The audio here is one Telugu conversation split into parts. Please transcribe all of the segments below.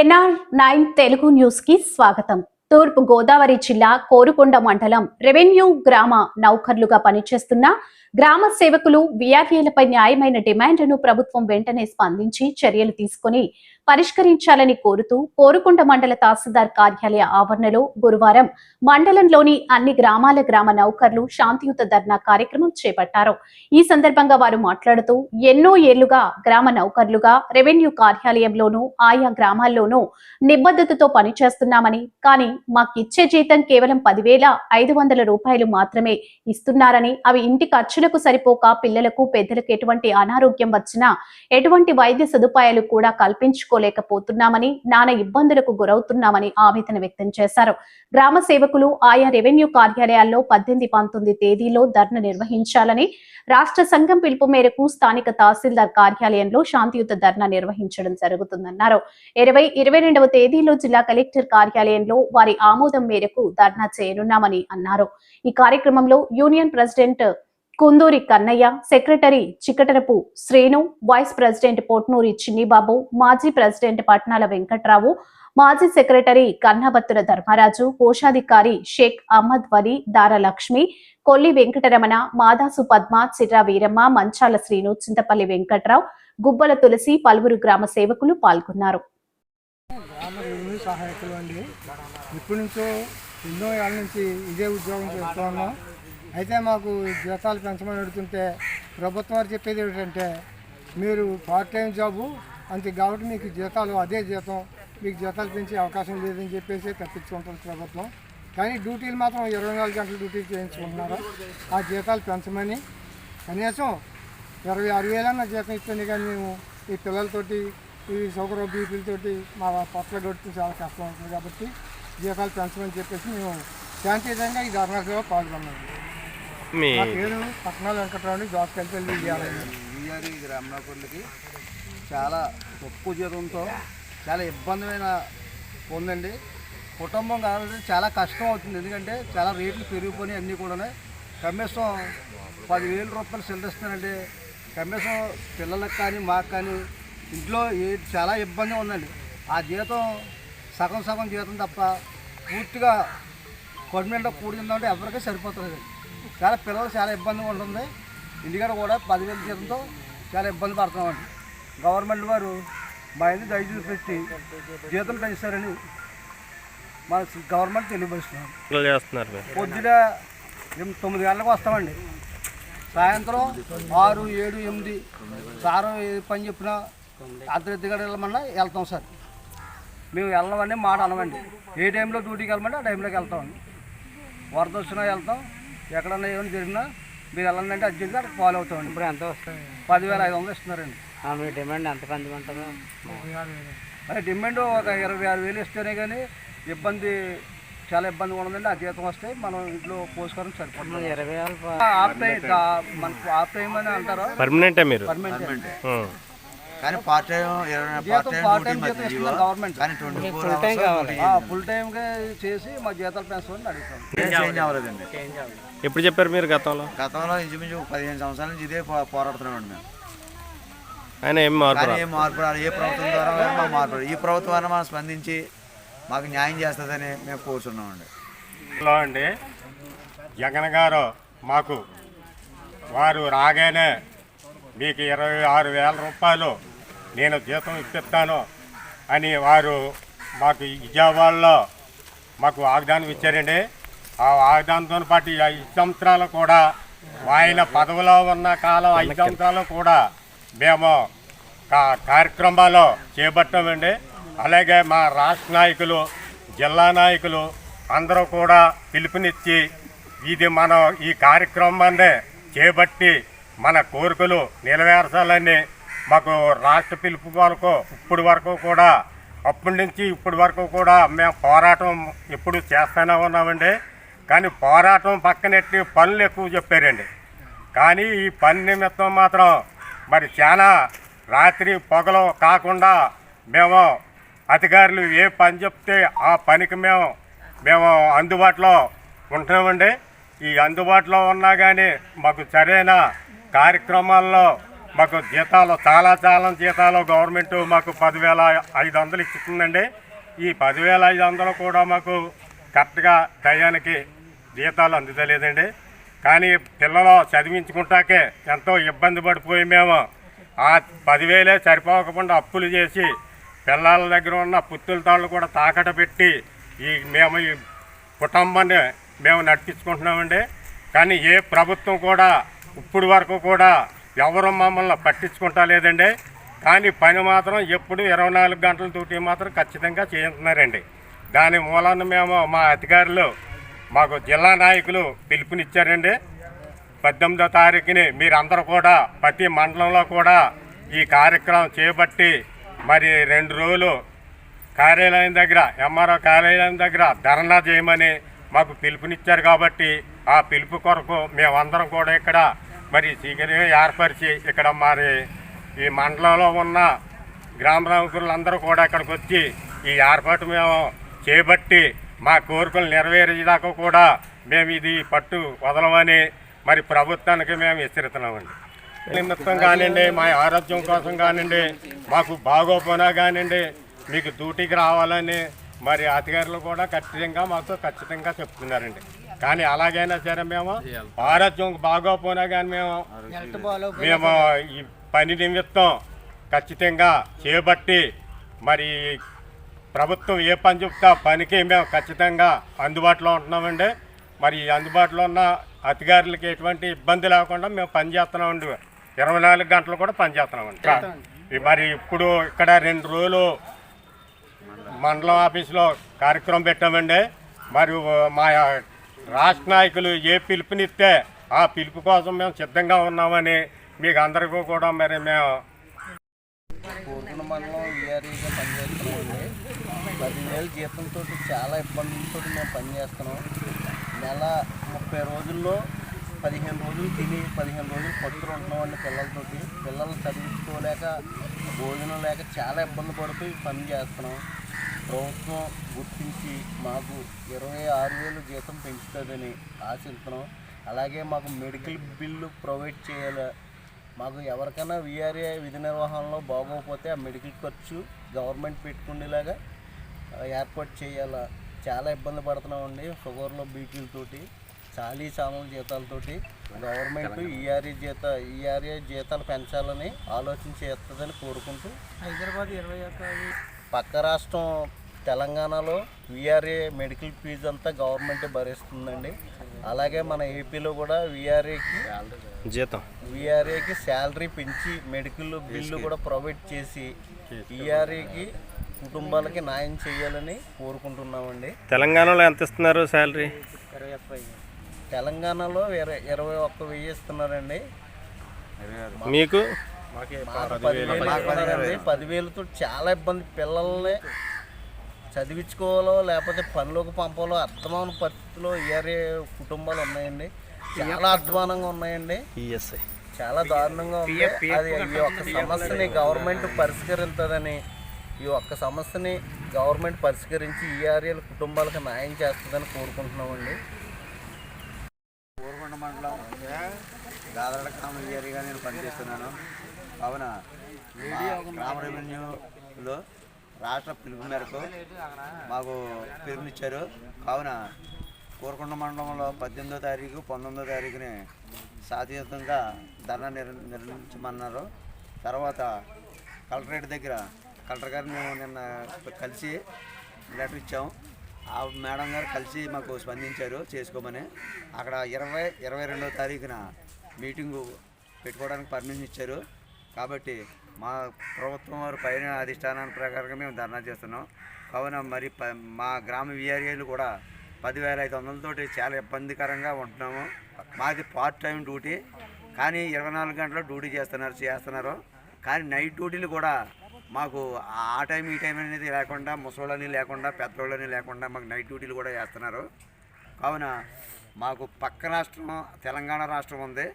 ఎన్ఆర్ నైన్ తెలుగు న్యూస్కి స్వాగతం. తూర్పు గోదావరి జిల్లా కోరుకొండ మండలం రెవెన్యూ గ్రామ నౌకర్లుగా పనిచేస్తున్న గ్రామ సేవకులు విఆర్ఏలపై న్యాయమైన డిమాండ్లను ప్రభుత్వం వెంటనే స్పందించి చర్యలు తీసుకుని పరిష్కరించాలని కోరుతూ కోరుకుంట మండల తహసీల్దార్ కార్యాలయ ఆవరణలో గురువారం మండలంలోని అన్ని గ్రామాల గ్రామ నౌకర్లు శాంతియుత ధర్నా కార్యక్రమం చేపట్టారు. ఈ సందర్భంగా వారు మాట్లాడుతూ ఎన్నో ఏళ్ళుగా గ్రామ నౌకర్లుగా రెవెన్యూ కార్యాలయంలోనూ ఆయా గ్రామాల్లోనూ నిబద్ధతతో పనిచేస్తున్నామని కానీ మాకిచ్చే జీతం కేవలం పదివేల ఐదు వందల రూపాయలు మాత్రమే ఇస్తున్నారని అవి ఇంటి ఖర్చు ఖర్చులకు సరిపోక పిల్లలకు పెద్దలకు ఎటువంటి అనారోగ్యం వచ్చినా ఎటువంటి వైద్య సదుపాయాలు కూడా కల్పించుకోలేకపోతున్నామని నానా ఇబ్బందులకు గురవుతున్నామని ఆవేదన వ్యక్తం చేశారు. గ్రామ సేవకులు ఆయా రెవెన్యూ కార్యాలయాల్లో పద్దెనిమిది పంతొమ్మిది తేదీలో ధర్నా నిర్వహించాలని రాష్ట్ర సంఘం పిలుపు మేరకు స్థానిక తహసీల్దార్ కార్యాలయంలో శాంతియుత ధర్నా నిర్వహించడం జరుగుతుందన్నారు. ఇరవై ఇరవై రెండవ తేదీలో జిల్లా కలెక్టర్ కార్యాలయంలో వారి ఆమోదం మేరకు ధర్నా చేయనున్నామని అన్నారు. ఈ కార్యక్రమంలో union president Kunduri Kannaiah secretary Chikatarapu Srinu vice president Potnuri Chinnibabu మాజీ ప్రెసిడెంట్ పట్నాల వెంకట్రావు మాజీ సెక్రటరీ కన్నబత్తుల ధర్మరాజు కోశాధికారి షేక్ అహ్మద్ వలి దారలక్ష్మి కొల్లి వెంకటరమణ మాదాసు పద్మ చిర్రా వీరమ్మ మంచాల శ్రీను చింతపల్లి వెంకట్రావు గుబ్బల తులసి పలువురు గ్రామ సేవకులు పాల్గొన్నారు. ఇప్పటి నుంచో ఎన్నో ఏళ్ళ నుంచి ఇదే ఉద్యోగం చేస్తూ ఉన్నాం. అయితే మాకు జీతాలు పెంచమని అడుగుతుంటే ప్రభుత్వం వారు చెప్పేది ఏంటంటే మీరు పార్ట్ టైం జాబు అంతే కాబట్టి మీకు జీతాలు అదే జీతం మీకు జీతాలు పెంచే అవకాశం లేదని చెప్పేసి తప్పించుకుంటుంది ప్రభుత్వం. కానీ డ్యూటీలు మాత్రం ఇరవై నాలుగు గంటల డ్యూటీలు చేయించుకుంటున్నారు. ఆ జీతాలు పెంచమని. కనీసం ఇరవై ఆరు వేలన్న జీతం ఇస్తుంది కానీ మేము ఈ పిల్లలతోటి ఈ షుగర్ బీపీలతోటి మా పొట్ల గడుపుతూ చాలా కష్టం అవుతుంది కాబట్టి జీతాలు పెంచమని చెప్పేసి మేము శాంతియుతంగా ఈ ధర్నాలో పాల్గొన్నాము. మీ పేరు పట్నాల వెంకటరావుని దోసకెళ్ళి ఇవ్వాలండి వీఆర్ఈ గ్రామకులకి చాలా తక్కువ జీతంతో చాలా ఇబ్బందిమైన ఉందండి. కుటుంబం కావాలంటే చాలా కష్టం అవుతుంది. ఎందుకంటే చాలా రేట్లు పెరిగిపోయినాయి అన్నీ కూడా కనీసం పదివేల రూపాయలు చెల్లిస్తున్నారండి కనీసం పిల్లలకు కానీ మాకు కానీ ఇంట్లో ఏ చాలా ఇబ్బంది ఉందండి. ఆ జీతం సగం సగం జీతం తప్ప పూర్తిగా గవర్నమెంట్లో కూడిందంటే ఎవరికీ సరిపోతుంది చాలా పిల్లలు చాలా ఇబ్బందిగా ఉంటుంది. ఇంటికాడ కూడా పదివేల జీతంతో చాలా ఇబ్బంది పడుతున్నామండి గవర్నమెంట్ వారు మా ఇంటి దయచూసి పెట్టి జీతం పెంచారని మన గవర్నమెంట్ తెలియపరుస్తున్నాం పొద్దున తొమ్మిది గంటలకు వస్తామండి. సాయంత్రం ఆరు ఏడు ఎనిమిది సారు ఏ పని చెప్పినా అర్ధరాత్రి గంట వెళ్ళమన్నా వెళ్తాం సార్. మేము వెళ్ళమండి మాట అనమండి. ఏ టైంలో డ్యూటీకి వెళ్ళమంటే ఆ టైంలోకి వెళ్తామండి. వరద వచ్చినా వెళ్తాం. ఎక్కడన్నా ఏమైనా జరిగినా మీరు అంటే అర్జెంట్గా అక్కడ ఫాలో అవుతామండి. ఇప్పుడు ఎంత వస్తుంది పదివేల ఐదు వందలు ఇస్తున్నారండి. ఆ, మీ డిమాండ్ ఎంత పెంచమంటారు అదే డిమాండ్ ఒక ఇరవై ఆరు వేలు ఇస్తేనే కానీ ఇబ్బంది చాలా ఇబ్బందిగా ఉందండి ఆ జీతం వస్తే మనం ఇంట్లో పోసుకోవడం సరిపోతుంది. ఇరవై ఆఫ్ టైం మనకు ఆఫ్ టైం అని అంటారు. పర్మనెంటే మీరు? పర్మనెంట్. కానీ పార్ట్ టైం ఇరవై పార్ట్ టైం గవర్నమెంట్ కానీ ట్వంటీ ఫోర్ ఫుల్ టైం కావాలి. ఫుల్ టైంగా చేసి మా జీతాలు పెంచమని అడుగుతాం. చేంజ్ అవ్వలేదండి. ఎప్పుడు చెప్పారు మీరు గతంలో? గతంలో ఇంచుమించు పదిహేను సంవత్సరాల నుంచి ఇదే పోరాడుతున్నామండి మేము. ఆయన ఏం మార్పు కానీ. ఏ మార్పు రాదు ఏ ప్రభుత్వం ద్వారా మాకు మార్పు రాదు. ఈ ప్రభుత్వం అయినా మనం స్పందించి మాకు న్యాయం చేస్తుందని మేము కోరుచున్నామండి. లో అండి. జగన్ గారు మాకు వారు రాగానే మీకు ఇరవై ఆరు వేల రూపాయలు నేను జీతం ఇప్పిస్తాను అని వారు మాకు విజయవాడలో మాకు వాగ్దానం ఇచ్చారండి. ఆ వాగ్దానంతో పాటు ఈ ఐదు సంవత్సరాలు కూడా ఆయన పదవిలో ఉన్న కాలం ఐదు సంవత్సరాలు కూడా మేము కార్యక్రమాలు చేపట్టామండి. అలాగే మా రాష్ట్ర నాయకులు జిల్లా నాయకులు అందరూ కూడా పిలుపునిచ్చి ఇది మనం ఈ కార్యక్రమాన్ని చేపట్టి మన కోరికలు నెరవేర్చాలని మాకు రాష్ట్ర పిలుపు వరకు ఇప్పటి వరకు కూడా అప్పటి నుంచి ఇప్పటి వరకు కూడా మేము పోరాటం ఎప్పుడు చేస్తూనే ఉన్నామండి. కానీ పోరాటం పక్కనెట్టి పనులు ఎక్కువ చెప్పారండి. కానీ ఈ పని నిమిత్తం మాత్రం మరి చాలా రాత్రి పొగలు కాకుండా మేము అధికారులు ఏ పని చెప్తే ఆ పనికి మేము మేము అందుబాటులో ఉంటున్నామండి. ఈ అందుబాటులో ఉన్నా కానీ మాకు సరైన కార్యక్రమాల్లో మాకు జీతాలు చాలా చాలా జీతాలు గవర్నమెంట్ మాకు పదివేల ఐదు వందలు ఇస్తుందండి ఈ పదివేల ఐదు వందలు కూడా మాకు కరెక్ట్గా టయానికి జీతాలు అందుతలేదండి. కానీ పిల్లలు చదివించుకుంటాకే ఎంతో ఇబ్బంది పడిపోయి మేము ఆ పదివేలే సరిపోకుండా అప్పులు చేసి పిల్లల దగ్గర ఉన్న పుత్తుల తాళ్ళు కూడా తాకట పెట్టి ఈ మేము ఈ కుటుంబాన్ని మేము నడిపించుకుంటున్నామండి. కానీ ఏ ప్రభుత్వం కూడా ఇప్పుడు వరకు కూడా ఎవరు మమ్మల్ని పట్టించుకుంటా లేదండి. కానీ పని మాత్రం ఎప్పుడు ఇరవై నాలుగు గంటల డ్యూటీ మాత్రం ఖచ్చితంగా చేస్తున్నారండి దాని మూలాన మేము మా అధికారులు మాకు జిల్లా నాయకులు పిలుపునిచ్చారండి. పద్దెనిమిదో తారీఖుని మీరందరూ కూడా ప్రతి మండలంలో కూడా ఈ కార్యక్రమం చేపట్టి మరి రెండు రోజులు కార్యాలయం దగ్గర ఎంఆర్ఓ కార్యాలయం దగ్గర ధర్నా చేయమని మాకు పిలుపునిచ్చారు కాబట్టి ఆ పిలుపు కొరకు మేమందరం కూడా ఇక్కడ మరి సీకర్యం ఏర్పరిచి ఇక్కడ మరి ఈ మండలంలో ఉన్న గ్రామ నాయకులందరూ కూడా ఇక్కడికి వచ్చి ఈ ఏర్పాటు మేము చేపట్టి మా కోరికలు నెరవేరేదాకా కూడా మేము ఇది పట్టు వదలమని మరి ప్రభుత్వానికి మేము హెచ్చరిస్తున్నామండి. నిమిత్తం కానివ్వండి మా ఆరోగ్యం కోసం కానివ్వండి మాకు బాగోపోయినా కానివ్వండి మీకు డ్యూటీకి రావాలని మరి అధికారులు కూడా ఖచ్చితంగా మాతో ఖచ్చితంగా చెప్తున్నారండి. కానీ అలాగైనా సరే మేము ఆరోగ్యం బాగోపోయినా కానీ మేము మేము ఈ పని నిమిత్తం ఖచ్చితంగా చేపట్టి మరి ప్రభుత్వం ఏ పని చెప్తే పనికి మేము ఖచ్చితంగా అందుబాటులో ఉంటున్నామండి. మరి ఈ అందుబాటులో ఉన్న అధికారులకి ఎటువంటి ఇబ్బంది లేకుండా మేము పని చేస్తున్నామండి. ఇరవై నాలుగు గంటలు కూడా పని చేస్తున్నామండి. మరి ఇప్పుడు ఇక్కడ రెండు రోజులు మండలం ఆఫీసులో కార్యక్రమం పెట్టామండి. మరి మా రాష్ట్ర నాయకులు ఏ పిలుపునిస్తే ఆ పిలుపు కోసం మేము సిద్ధంగా ఉన్నామని మీకు అందరికీ కూడా మరి మేము కోరుకున్న మండలం ఈఆర్ఈగా పనిచేస్తున్నామండి. పదివేల జీతంతో చాలా ఇబ్బందులతో మేము పనిచేస్తున్నాం. నెల ముప్పై రోజుల్లో పదిహేను రోజులు తిని పదిహేను రోజులు పట్టుకుని ఉంటున్నామండి పిల్లలతోటి. పిల్లలు చదివించుకోలేక భోజనం లేక చాలా ఇబ్బంది పడుతూ పని చేస్తున్నాం. ప్రభుత్వం గుర్తించి మాకు ఇరవై ఆరు వేలు జీతం పెంచుతుందని ఆశిస్తున్నాం. అలాగే మాకు మెడికల్ బిల్లు ప్రొవైడ్ చేయాలి. మాకు ఎవరికైనా విఆర్ఏ విధి నిర్వహణలో బాగోకపోతే ఆ మెడికల్ ఖర్చు గవర్నమెంట్ పెట్టుకునేలాగా ఏర్పాటు చేయాలా? చాలా ఇబ్బంది పడుతున్నామండి షుగర్లో బీపీలతోటి చాలీ చామల జీతాలతోటి. గవర్నమెంట్ ఈఆర్ఏ జీత ఈఆర్ఏ జీతాలు పెంచాలని ఆలోచన చేస్తుందని కోరుకుంటూ హైదరాబాద్ ఇరవై పక్క రాష్ట్రం తెలంగాణలో విఆర్ఏ మెడికల్ ఫీజు అంతా గవర్నమెంట్ భరిస్తుందండి. అలాగే మన ఏపీలో కూడా విఆర్ఏకి జీతం. విఆర్ఏకి శాలరీ పెంచి మెడికల్ బిల్లు కూడా ప్రొవైడ్ చేసి ఈఆర్ఏకి కుటుంబాలకి న్యాయం చేయాలని కోరుకుంటున్నామండి. తెలంగాణలో ఎంత ఇస్తున్నారు శాలరీ. తెలంగాణలో ఇరవై ఇరవై ఒక్క వెయ్యి ఇస్తున్నారండి. మీకు? పదివేలతో చాలా ఇబ్బంది. పిల్లల్ని చదివించుకోవాలో లేకపోతే పనిలోకి పంపాలో అర్థమైన పరిస్థితిలో ఈఆర్ఏ కుటుంబాలు ఉన్నాయండి. చాలా అధ్వానంగా ఉన్నాయండి. ఈఎస్ఐ చాలా దారుణంగా ఉంది. అది ఈ ఒక్క సమస్యని గవర్నమెంట్ పరిష్కరించదని ఈ ఒక్క సమస్యని గవర్నమెంట్ పరిష్కరించి ఈఆర్ఏల కుటుంబాలకు న్యాయం చేస్తుందని కోరుకుంటున్నామండి. కోరుకొండ మండలం గాదరడ గ్రామ ఏరియాగా నేను పనిచేస్తున్నాను. కావున మా గ్రామ రెవెన్యూలో రాష్ట్ర పిలుపు మేరకు మాకు పిలుపునిచ్చారు. కావున కోరుకొండ మండలంలో పద్దెనిమిదో తారీఖు పంతొమ్మిదో తారీఖుని శాతయుతంగా ధర్నా నిర్ నిర్మించమన్నారు తర్వాత కలెక్టరేట్ దగ్గర కలెక్టర్ గారిని మేము నిన్న కలిసి లెటర్ ఇచ్చాం. ఆ మేడం గారు కలిసి మాకు స్పందించారు చేసుకోమని. అక్కడ ఇరవై ఇరవై రెండో తారీఖున మీటింగు పెట్టుకోవడానికి పర్మిషన్ ఇచ్చారు. కాబట్టి మా ప్రభుత్వం వారు పైన అధిష్టానాన్ని ప్రకారంగా మేము ధర్నా చేస్తున్నాం. కావున మరి ప- మా గ్రామ విఆర్ఏలు కూడా పదివేల ఐదు వందలతోటి చాలా ఇబ్బందికరంగా ఉంటున్నాము. మాది పార్ట్ టైం డ్యూటీ కానీ ఇరవై నాలుగు గంటలు డ్యూటీ చేస్తున్నారు చేస్తున్నారు. కానీ నైట్ డ్యూటీలు కూడా మాకు ఆ టైం ఈ టైం అనేది లేకుండా ముసళ్ళని లేకుండా పెద్దోళ్ళని లేకుండా మాకు నైట్ డ్యూటీలు కూడా చేస్తున్నారు. కావున మాకు పక్క రాష్ట్రం తెలంగాణ రాష్ట్రం ఉంది.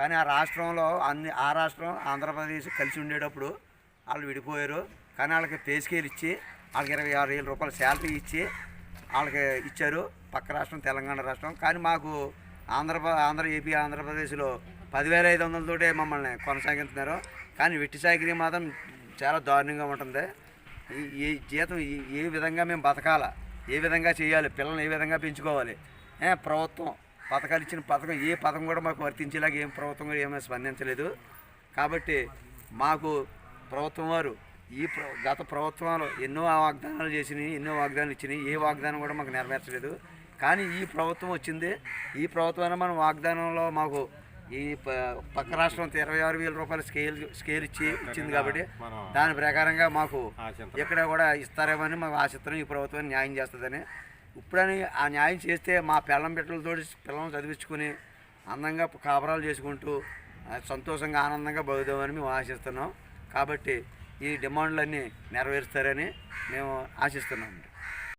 కానీ ఆ రాష్ట్రంలో అన్ని ఆ రాష్ట్రం ఆంధ్రప్రదేశ్ కలిసి ఉండేటప్పుడు వాళ్ళు విడిపోయారు. కానీ వాళ్ళకి పే స్కేల్ ఇచ్చి వాళ్ళకి ఇరవై ఆరు వేల రూపాయల శాలరీ ఇచ్చి వాళ్ళకి ఇచ్చారు. పక్క రాష్ట్రం తెలంగాణ రాష్ట్రం. కానీ మాకు ఆంధ్రప్ర ఆంధ్ర ఏపీ ఆంధ్రప్రదేశ్లో పదివేల ఐదు వందలతోటే మమ్మల్ని కొనసాగిస్తున్నారు కానీ వెట్టి సాగిరి మాత్రం చాలా దారుణంగా ఉంటుంది. ఈ జీతం ఏ విధంగా మేము బతకాలా? ఏ విధంగా చేయాలి? పిల్లల్ని ఏ విధంగా పెంచుకోవాలి? ప్రభుత్వం పథకాలు ఇచ్చిన పథకం ఏ పథకం కూడా మాకు వర్తించేలాగా ఏం ప్రభుత్వం కూడా ఏమీ స్పందించలేదు. కాబట్టి మాకు ప్రభుత్వం వారు ఈ గత ప్రభుత్వాలు ఎన్నో వాగ్దానాలు చేసినాయి ఎన్నో వాగ్దానాలు ఇచ్చినాయి ఏ వాగ్దానం కూడా మాకు నెరవేర్చలేదు. కానీ ఈ ప్రభుత్వం వచ్చింది. ఈ ప్రభుత్వాన్ని మనం వాగ్దానంలో మాకు ఈ పక్క రాష్ట్రం ఇరవై ఆరు వేల రూపాయల స్కేల్ స్కేల్ ఇచ్చి ఇచ్చింది కాబట్టి దాని ప్రకారంగా మాకు ఇక్కడ కూడా ఇస్తారేమని మాకు ఆశిస్తున్నాం. ఈ ప్రభుత్వం న్యాయం చేస్తుందని ఇప్పుడని ఆ న్యాయం చేస్తే మా పిల్లం బిడ్డలతో పిల్లలను చదివించుకుని అందంగా కాపురాలు చేసుకుంటూ సంతోషంగా ఆనందంగా బతుకుదామని మేము ఆశిస్తున్నాం. కాబట్టి ఈ డిమాండ్లన్నీ నెరవేరుస్తారని మేము ఆశిస్తున్నాం.